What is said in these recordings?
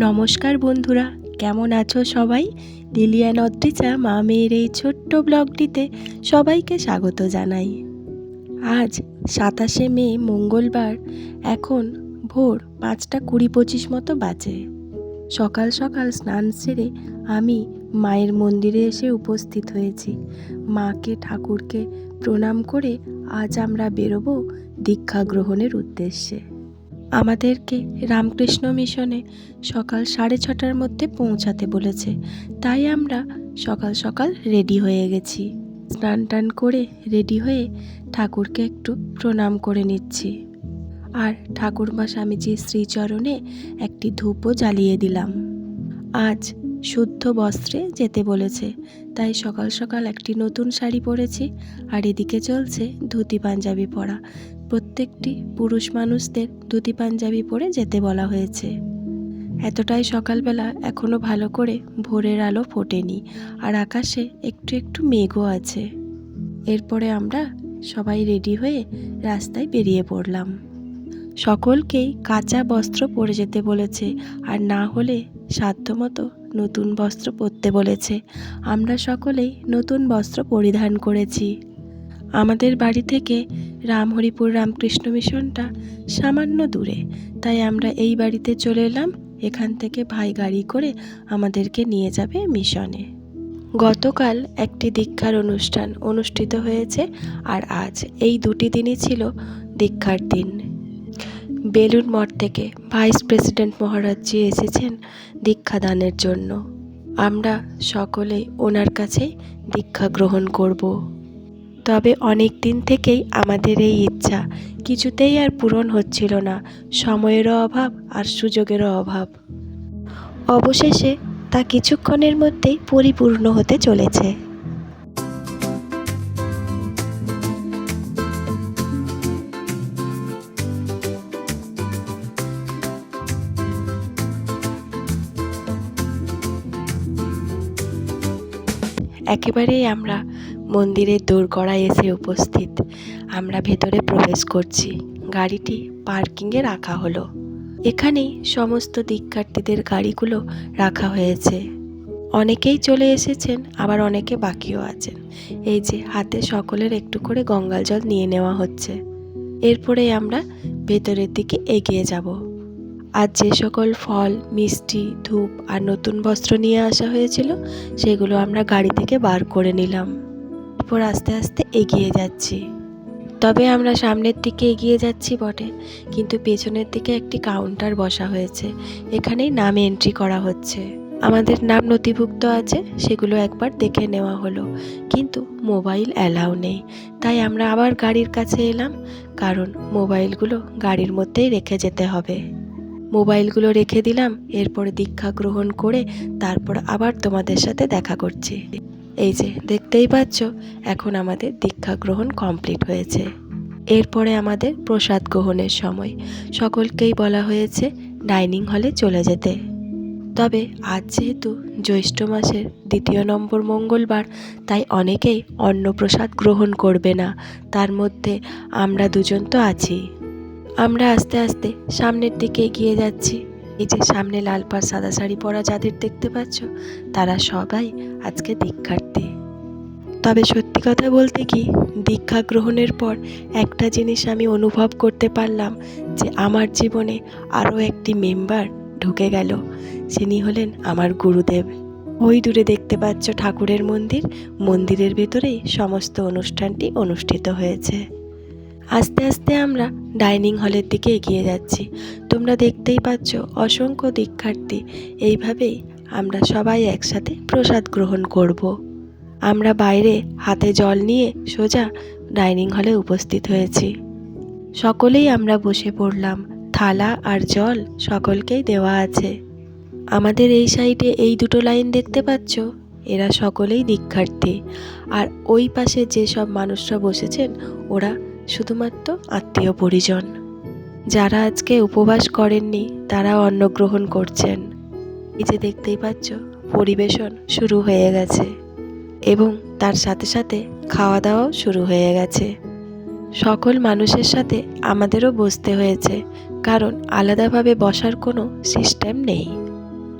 নমস্কার বন্ধুরা, কেমন আছো সবাই? লিলিয়ান অদ্রিজা মা মেয়ের এই ছোট্ট ব্লগটিতে সবাইকে স্বাগত জানাই। আজ সাতাশে মে, মঙ্গলবার, এখন ভোর পাঁচটা কুড়ি পঁচিশ মতো বাজে। সকাল সকাল স্নান সেরে আমি মায়ের মন্দিরে এসে উপস্থিত হয়েছি। মাকে, ঠাকুরকে প্রণাম করে আজ আমরা বেরোবো দীক্ষা গ্রহণের উদ্দেশ্যে। আমাদেরকে রামকৃষ্ণ মিশনে সকাল সাড়ে ছটার মধ্যে পৌঁছাতে বলেছে। তাই আমরা সকাল সকাল রেডি হয়ে গেছি। স্নান টান করে রেডি হয়ে ঠাকুরকে একটু প্রণাম করে নিচ্ছি। আর ঠাকুরমা স্বামীজির শ্রীচরণে একটি ধূপও জ্বালিয়ে দিলাম। আজ শুদ্ধ বস্ত্রে যেতে বলেছে। তাই সকাল সকাল একটি নতুন শাড়ি পরেছি আর এদিকে চলছে ধুতি পাঞ্জাবি পরা। প্রত্যেকটি পুরুষ মানুষদের ধুতি পাঞ্জাবি পরে যেতে বলা হয়েছে। এতটাই সকালবেলা এখনও ভালো করে ভোরের আলো ফোটেনি আর আকাশে একটু একটু মেঘও আছে। এরপরে আমরা সবাই রেডি হয়ে রাস্তায় বেরিয়ে পড়লাম। সকলকেই কাঁচা বস্ত্র পরে যেতে বলেছে আর না হলে সাধ্যমতো নতুন বস্ত্র পরতে বলেছে। আমরা সকলেই নতুন বস্ত্র পরিধান করেছি। আমাদের বাড়ি থেকে রামহরিপুর রামকৃষ্ণ মিশনটা সামান্য দূরে। তাই আমরা এই বাড়িতে চলে এলাম। এখান থেকে ভাই গাড়ি করে আমাদেরকে নিয়ে যাবে মিশনে। গতকাল একটি দীক্ষার অনুষ্ঠান অনুষ্ঠিত হয়েছে আর আজ এই দুটি দিনই ছিল দীক্ষার দিন। বেলুন মঠ থেকে ভাইস প্রেসিডেন্ট মহারাজজি এসেছেন দীক্ষাদানের জন্য। আমরা সকলে ওনার কাছে দীক্ষা গ্রহণ করব। তবে অনেক দিন থেকেই আমাদের এই ইচ্ছা কিছুতেই আর পূরণ হচ্ছিল না, সময়েরও অভাব আর সুযোগেরও অভাব। অবশেষে তা কিছুক্ষণের মধ্যেই পরিপূর্ণ হতে চলেছে। একেবারেই আমরা মন্দিরের দোরগড়ায় এসে উপস্থিত। আমরা ভেতরে প্রবেশ করছি। গাড়িটি পার্কিংয়ে রাখা হলো। এখানেই সমস্ত দীক্ষার্থীদের গাড়িগুলো রাখা হয়েছে। অনেকেই চলে এসেছেন, আবার অনেকে বাকিও আছেন। এই যে, হাতে সকলের একটু করে গঙ্গাল জল নিয়ে নেওয়া হচ্ছে। এরপরে আমরা ভেতরের দিকে এগিয়ে যাব। আর যে সকল ফল, মিষ্টি, ধূপ আর নতুন বস্ত্র নিয়ে আসা হয়েছিল, সেগুলো আমরা গাড়ি থেকে বার করে নিলাম। এরপর আস্তে আস্তে এগিয়ে যাচ্ছি। তবে আমরা সামনের দিকে এগিয়ে যাচ্ছি বটে, কিন্তু পেছনের দিকে একটি কাউন্টার বসা হয়েছে। এখানেই নাম এন্ট্রি করা হচ্ছে। আমাদের নাম নথিভুক্ত আছে, সেগুলো একবার দেখে নেওয়া হলো, কিন্তু মোবাইল অ্যালাউ নেই। তাই আমরা আবার গাড়ির কাছে এলাম, কারণ মোবাইলগুলো গাড়ির মধ্যেই রেখে যেতে হবে। মোবাইলগুলো রেখে দিলাম, এরপরে দীক্ষা গ্রহণ করে তারপর আবার তোমাদের সাথে দেখা করছি। এই যে, দেখতেই পাচ্ছ, এখন আমাদের দীক্ষা গ্রহণ কমপ্লিট হয়েছে। এরপরে আমাদের প্রসাদ গ্রহণের সময়। সকলকেই বলা হয়েছে ডাইনিং হলে চলে যেতে। তবে আজ যেহেতু জ্যৈষ্ঠ মাসের দ্বিতীয় নম্বর মঙ্গলবার, তাই অনেকেই অন্নপ্রসাদ গ্রহণ করবে না। তার মধ্যে আমরা দুজন তো আছি। আমরা আস্তে আস্তে সামনের দিকে এগিয়ে যাচ্ছি। এই যে সামনে লাল পাড় সাদা শাড়ি পরা যাদের দেখতে পাচ্ছ, তারা সবাই আজকে দীক্ষার্থী। তবে সত্যি কথা বলতে কি, দীক্ষা গ্রহণের পর একটা জিনিস আমি অনুভব করতে পারলাম যে আমার জীবনে আরও একটি মেম্বার ঢুকে গেল। যিনি হলেন আমার গুরুদেব। ওই দূরে দেখতে পাচ্ছ ঠাকুরের মন্দির। মন্দিরের ভেতরেই সমস্ত অনুষ্ঠানটি অনুষ্ঠিত হয়েছে। আস্তে আস্তে আমরা ডাইনিং হলের দিকে এগিয়ে যাচ্ছি। তোমরা দেখতেই পাচ্ছ অসংখ্য দীক্ষার্থী। এইভাবেই আমরা সবাই একসাথে প্রসাদ গ্রহণ করব। আমরা বাইরে হাতে জল নিয়ে সোজা ডাইনিং হলে উপস্থিত হয়েছি। সকলেই আমরা বসে পড়লাম। থালা আর জল সকলকেই দেওয়া আছে। আমাদের এই সাইডে এই দুটো লাইন দেখতে পাচ্ছ? এরা সকলেই দীক্ষার্থী। আর ওই পাশে যেসব মানুষরা বসেছেন, ওরা শুধুমাত্র আত্মীয় পরিজন। যারা আজকে উপবাস করেননি তারা অন্ন গ্রহণ করছেন। এই যে দেখতেই পাচ্ছ, পরিবেশন শুরু হয়ে গেছে। এবং তার সাথে সাথে খাওয়া দাওয়াও শুরু হয়ে গেছে। সকল মানুষের সাথে আমাদেরও বসতে হয়েছে, কারণ আলাদাভাবে বসার কোনো সিস্টেম নেই।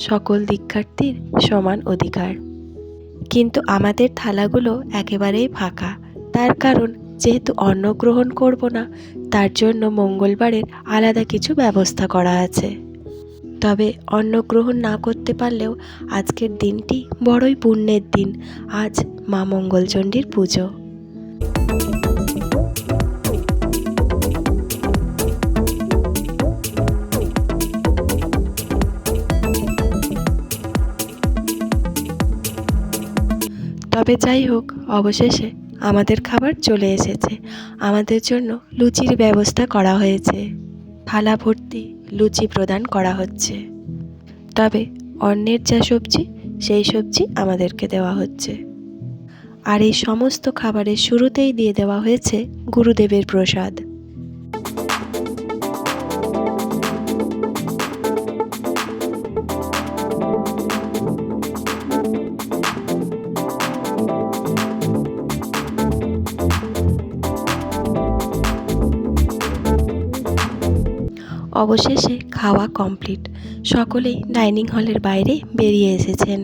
সকল দীক্ষার্থীর সমান অধিকার। কিন্তু আমাদের থালাগুলো একেবারেই ফাঁকা। তার কারণ যেহেতু অন্ন গ্রহণ করব না, তার জন্য মঙ্গলবারের আলাদা কিছু ব্যবস্থা করা আছে। তবে অন্ন গ্রহণ না করতে পারলেও আজকের দিনটি বড়ই পুণ্যের দিন। আজ মা মঙ্গলচণ্ডীর পুজো। তবে যাই হোক, অবশেষে আমাদের খাবার চলে এসেছে। আমাদের জন্য লুচির ব্যবস্থা করা হয়েছে। থালা ভর্তি লুচি প্রদান করা হচ্ছে। তবে অন্যের যা সবজি, সেই সবজি আমাদেরকে দেওয়া হচ্ছে। আর এই সমস্ত খাবারের শুরুতেই দিয়ে দেওয়া হয়েছে গুরুদেবের প্রসাদ। অবশেষে খাওয়া কমপ্লিট। সকলেই ডাইনিং হলের বাইরে বেরিয়ে এসেছেন।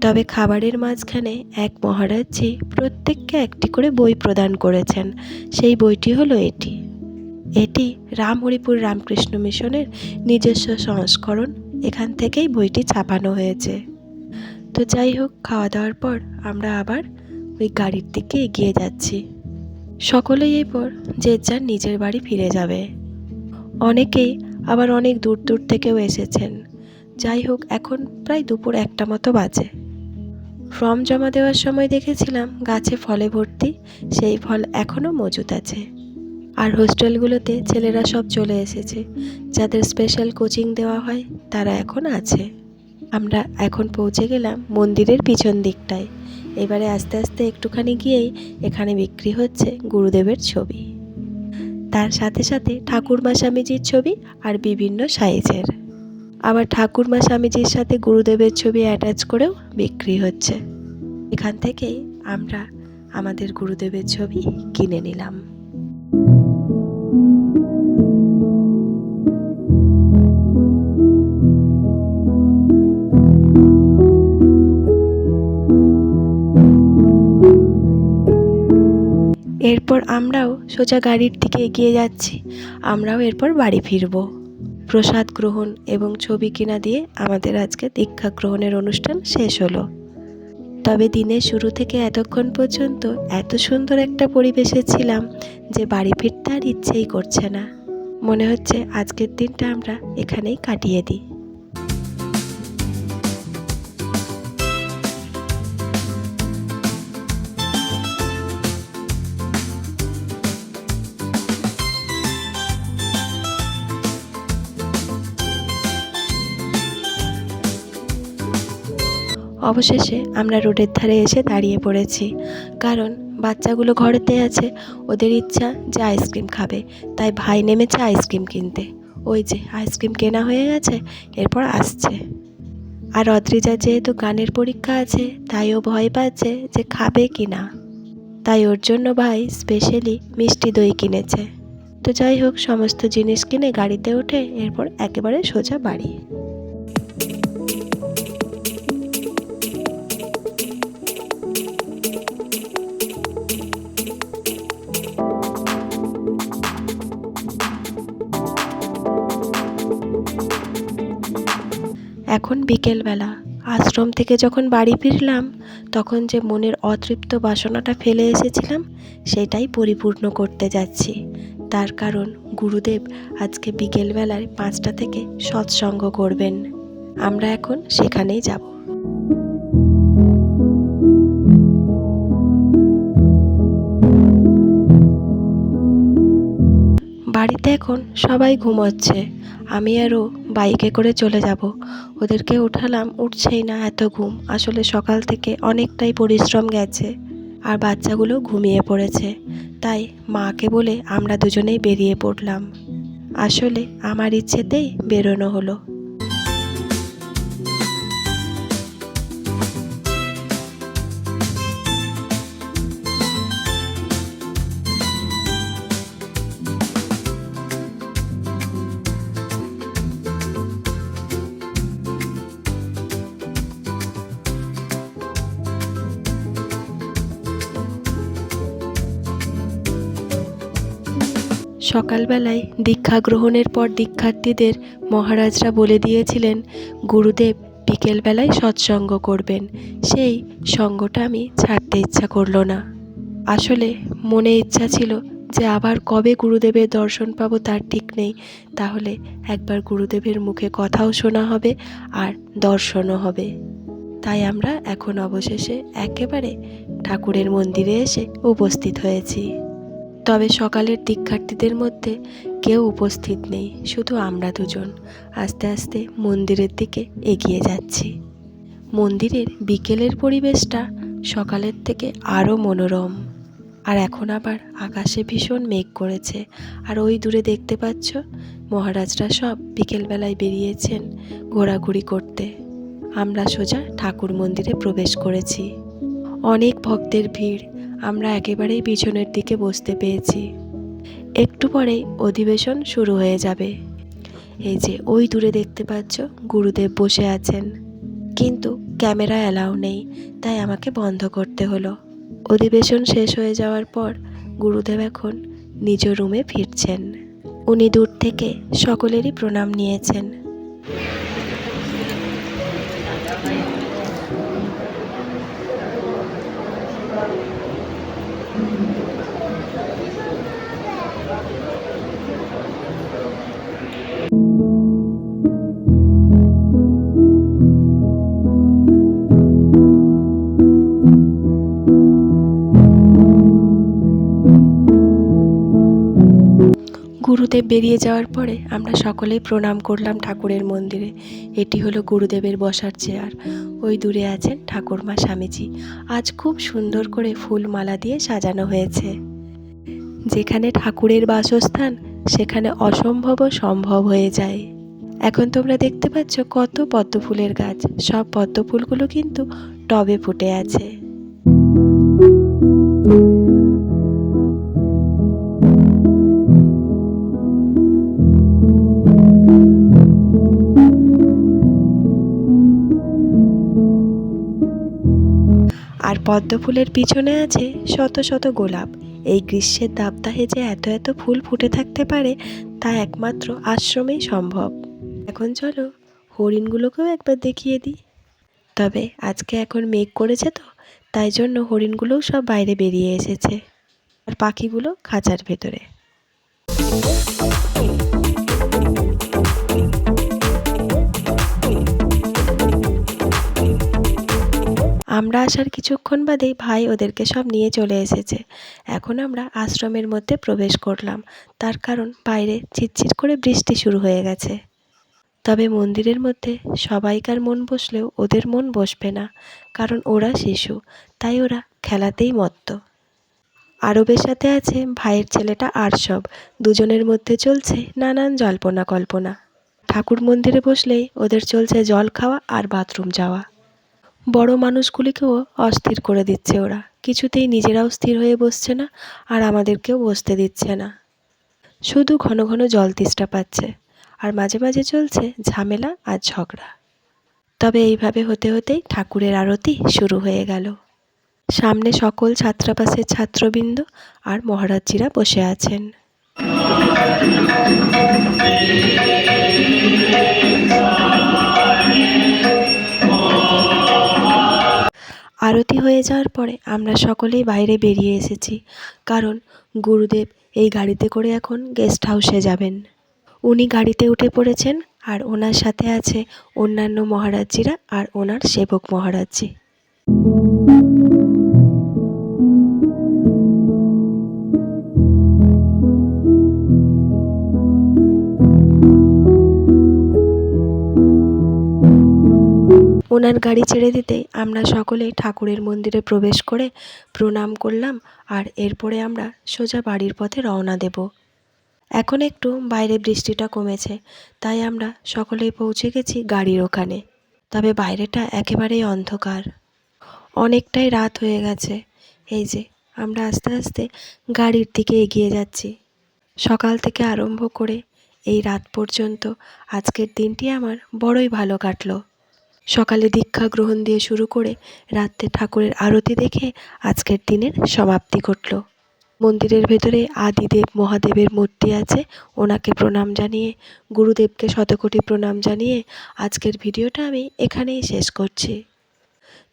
তবে খাবারের মাঝখানে এক মহারাজজি প্রত্যেককে একটি করে বই প্রদান করেছেন। সেই বইটি হলো এটি। এটি রামহরিপুর রামকৃষ্ণ মিশনের নিজস্ব সংস্করণ। এখান থেকেই বইটি ছাপানো হয়েছে। তো যাই হোক, খাওয়া দাওয়ার পর আমরা আবার ওই গাড়ির দিকে এগিয়ে যাচ্ছি। সকলেই এরপর যে যার নিজের বাড়ি ফিরে যাবে। অনেকেই আবার অনেক দূর দূর থেকেও এসেছেন। যাই হোক, এখন প্রায় দুপুর একটা মতো বাজে। ফর্ম জমা দেওয়ার সময় দেখেছিলাম গাছে ফলে ভর্তি, সেই ফল এখনও মজুদ আছে। আর হোস্টেলগুলোতে ছেলেরা সব চলে এসেছে, যাদের স্পেশাল কোচিং দেওয়া হয় তারা এখন আছে। আমরা এখন পৌঁছে গেলাম মন্দিরের পিছন দিকটায়। এবারে আস্তে আস্তে একটুখানি গিয়েই এখানে বিক্রি হচ্ছে গুরুদেবের ছবি। তার সাথে সাথে ঠাকুরমা স্বামীজির ছবি আর বিভিন্ন সাইজের। আবার ঠাকুরমা স্বামীজির সাথে গুরুদেবের ছবি অ্যাটাচ করেও বিক্রি হচ্ছে। এখান থেকেই আমরা আমাদের গুরুদেবের ছবি কিনে নিলাম। এরপর আমরাও সোজা গাড়ির দিকে এগিয়ে যাচ্ছি। আমরাও এরপর বাড়ি ফিরব। প্রসাদ গ্রহণ এবং ছবি কিনা দিয়ে আমাদের আজকে দীক্ষা গ্রহণের অনুষ্ঠান শেষ হলো। তবে দিনের শুরু থেকে এতক্ষণ পর্যন্ত এত সুন্দর একটা পরিবেশে ছিলাম যে বাড়ি ফিরতে আর ইচ্ছেই করছে না। মনে হচ্ছে আজকের দিনটা আমরা এখানেই কাটিয়ে দিই। অবশেষে আমরা রোডের ধারে এসে দাঁড়িয়ে পড়েছি। কারণ বাচ্চাগুলো ঘরেতে আছে, ওদের ইচ্ছা যে আইসক্রিম খাবে। তাই ভাই নেমেছে আইসক্রিম কিনতে। ওই যে, আইসক্রিম কেনা হয়ে গেছে, এরপর আসছে। আর অদ্রিজার যেহেতু গানের পরীক্ষা আছে তাই ও ভয় পাচ্ছে যে খাবে কি না তাই ওর জন্য ভাই স্পেশালি মিষ্টি দই কিনেছে। তো যাই হোক, সমস্ত জিনিস কিনে গাড়িতে উঠে এরপর একেবারে সোজা বাড়ি। এখন বিকেলবেলা। আশ্রম থেকে যখন বাড়ি ফিরলাম, তখন যে মনের অতৃপ্ত বাসনাটা ফেলে এসেছিলাম, সেটাই পরিপূর্ণ করতে যাচ্ছি। তার কারণ গুরুদেব আজকে বিকেলবেলায় পাঁচটা থেকে সৎসঙ্গ করবেন। আমরা এখন সেখানেই যাব। বাড়িতে এখন সবাই ঘুমোচ্ছে। আমি আরও বাইকে করে চলে যাব। ওদেরকে উঠালাম, উঠছেই না এত ঘুম। আসলে সকাল থেকে অনেকটাই পরিশ্রম গেছে আর বাচ্চাগুলো ঘুমিয়ে পড়েছে। তাই মাকে বলে আমরা দুজনেই বেরিয়ে পড়লাম। আসলে আমার ইচ্ছেতেই বেরোনো হলো। সকালবেলায় দীক্ষা গ্রহণের পর দীক্ষার্থীদের মহারাজরা বলে দিয়েছিলেন, গুরুদেব বিকেলবেলায় সৎসঙ্গ করবেন। সেই সঙ্গটা আমি ছাড়তে ইচ্ছা করল না। আসলে মনে ইচ্ছা ছিল যে আবার কবে গুরুদেবের দর্শন পাবো তার ঠিক নেই। তাহলে একবার গুরুদেবের মুখে কথাও শোনা হবে আর দর্শনও হবে। তাই আমরা এখন অবশেষে একেবারে ঠাকুরের মন্দিরে এসে উপস্থিত হয়েছি। তবে সকালের দীক্ষার্থীদের মধ্যে কেউ উপস্থিত নেই, শুধু আমরা দুজন। আস্তে আস্তে মন্দিরের দিকে এগিয়ে যাচ্ছি। মন্দিরের বিকেলের পরিবেশটা সকালের থেকে আরও মনোরম। আর এখন আবার আকাশে ভীষণ মেঘ করেছে। আর ওই দূরে দেখতে পাচ্ছ, মহারাজরা সব বিকেলবেলায় বেরিয়েছেন ঘোরাঘুরি করতে। আমরা সোজা ঠাকুর মন্দিরে প্রবেশ করেছি। অনেক ভক্তের ভিড় আমরা একেবারেই পিছনের দিকে বসতে পেয়েছি একটু পরেই অধিবেশন শুরু হয়ে যাবে। এই যে, ওই দূরে দেখতে পাচ্ছ গুরুদেব বসে আছেন। কিন্তু ক্যামেরা অ্যালাউ নেই, তাই আমাকে বন্ধ করতে হলো। অধিবেশন শেষ হয়ে যাওয়ার পর গুরুদেব এখন নিজ রুমে ফিরছেন। উনি দূর থেকে সকলেরই প্রণাম নিয়েছেন। গুরুদেব বেরিয়ে যাওয়ার পরে আমরা সকলেই প্রণাম করলাম ঠাকুরের মন্দিরে। এটি হলো গুরুদেবের বসার চেয়ার। ওই দূরে আছেন ঠাকুরমা স্বামীজি। আজ খুব সুন্দর করে ফুল মালা দিয়ে সাজানো হয়েছে। যেখানে ঠাকুরের বাসস্থান, সেখানে অসম্ভব সম্ভব হয়ে যায়। এখন তোমরা দেখতে পাচ্ছ কত পদ্ম ফুলের গাছ। সব পদ্ম ফুলগুলো কিন্তু টবে ফুটে আছে। আর পদ্ম ফুলের পিছনে আছে শত শত গোলাপ। এই গ্রীষ্মের দাবদাহে যে এত এত ফুল ফুটে থাকতে পারে, তা একমাত্র আশ্রমেই সম্ভব। এখন চলো হরিণগুলোকেও একবার দেখিয়ে দিই। তবে আজকে এখন মেঘ করেছে তো, তাই জন্য হরিণগুলোও সব বাইরে বেরিয়ে এসেছে। আর পাখিগুলো খাঁচার ভেতরে। আমরা আসার কিছুক্ষণ বাদেই ভাই ওদেরকে সব নিয়ে চলে এসেছে। এখন আমরা আশ্রমের মধ্যে প্রবেশ করলাম। তার কারণ বাইরে ঝিরঝির করে বৃষ্টি শুরু হয়ে গেছে। তবে মন্দিরের মধ্যে সবাইকার মন বসলেও ওদের মন বসবে না, কারণ ওরা শিশু, তাই ওরা খেলাতেই মত্ত। আরবের সাথে আছে ভাইয়ের ছেলেটা আরশব। দুজনের মধ্যে চলছে নানান জল্পনা কল্পনা। ঠাকুর মন্দিরে বসলেই ওদের চলছে জল খাওয়া আর বাথরুম যাওয়া। বড় মানুষগুলিকেও অস্থির করে দিচ্ছে ওরা। কিছুতেই নিজেরাও স্থির হয়ে বসছে না, আর আমাদেরকেও বসতে দিচ্ছে না। শুধু ঘন ঘন জল তেষ্টা পাচ্ছে, আর মাঝে মাঝে চলছে ঝামেলা আর ঝগড়া। তবে এইভাবে হতে হতেই ঠাকুরের আরতি শুরু হয়ে গেল। সামনে সকল ছাত্রাবাসের ছাত্রবৃন্দ আর মহারাজজিরা বসে আছেন। হয়ে যাওয়ার পরে আমরা সকলেই বাইরে বেরিয়ে এসেছি। কারণ গুরুদেব এই গাড়িতে করে এখন গেস্ট হাউসে যাবেন। উনি গাড়িতে উঠে পড়েছেন আর ওনার সাথে আছে অন্যান্য মহারাজজিরা আর ওনার সেবক মহারাজজি ওনার গাড়ি ছেড়ে দিতেই আমরা সকলেই ঠাকুরের মন্দিরে প্রবেশ করে প্রণাম করলাম আর এরপরে আমরা সোজা বাড়ির পথে রওনা দেব। এখন একটু বাইরে বৃষ্টিটা কমেছে, তাই আমরা সকলেই পৌঁছে গেছি গাড়ির ওখানে। তবে বাইরেটা একেবারেই অন্ধকার। অনেকটাই রাত হয়ে গেছে। এই যে, আমরা আস্তে আস্তে গাড়ির দিকে এগিয়ে যাচ্ছি। সকাল থেকে আরম্ভ করে এই রাত পর্যন্ত আজকের দিনটি আমার বড়ই ভালো কাটলো। সকালে দীক্ষা গ্রহণ দিয়ে শুরু করে রাত্রে ঠাকুরের আরতি দেখে আজকের দিনের সমাপ্তি ঘটল। মন্দিরের ভেতরে আদিদেব মহাদেবের মূর্তি আছে, ওনাকে প্রণাম জানিয়ে, গুরুদেবকে শতকোটি প্রণাম জানিয়ে আজকের ভিডিওটা আমি এখানেই শেষ করছি।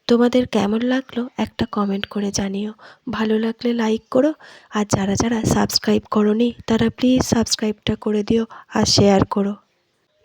তোমাদের কেমন লাগল একটা কমেন্ট করে জানিও। ভালো লাগলে লাইক করো, আর যারা যারা সাবস্ক্রাইব করনি, তারা প্লিজ সাবস্ক্রাইবটা করে দিও আর শেয়ার করো।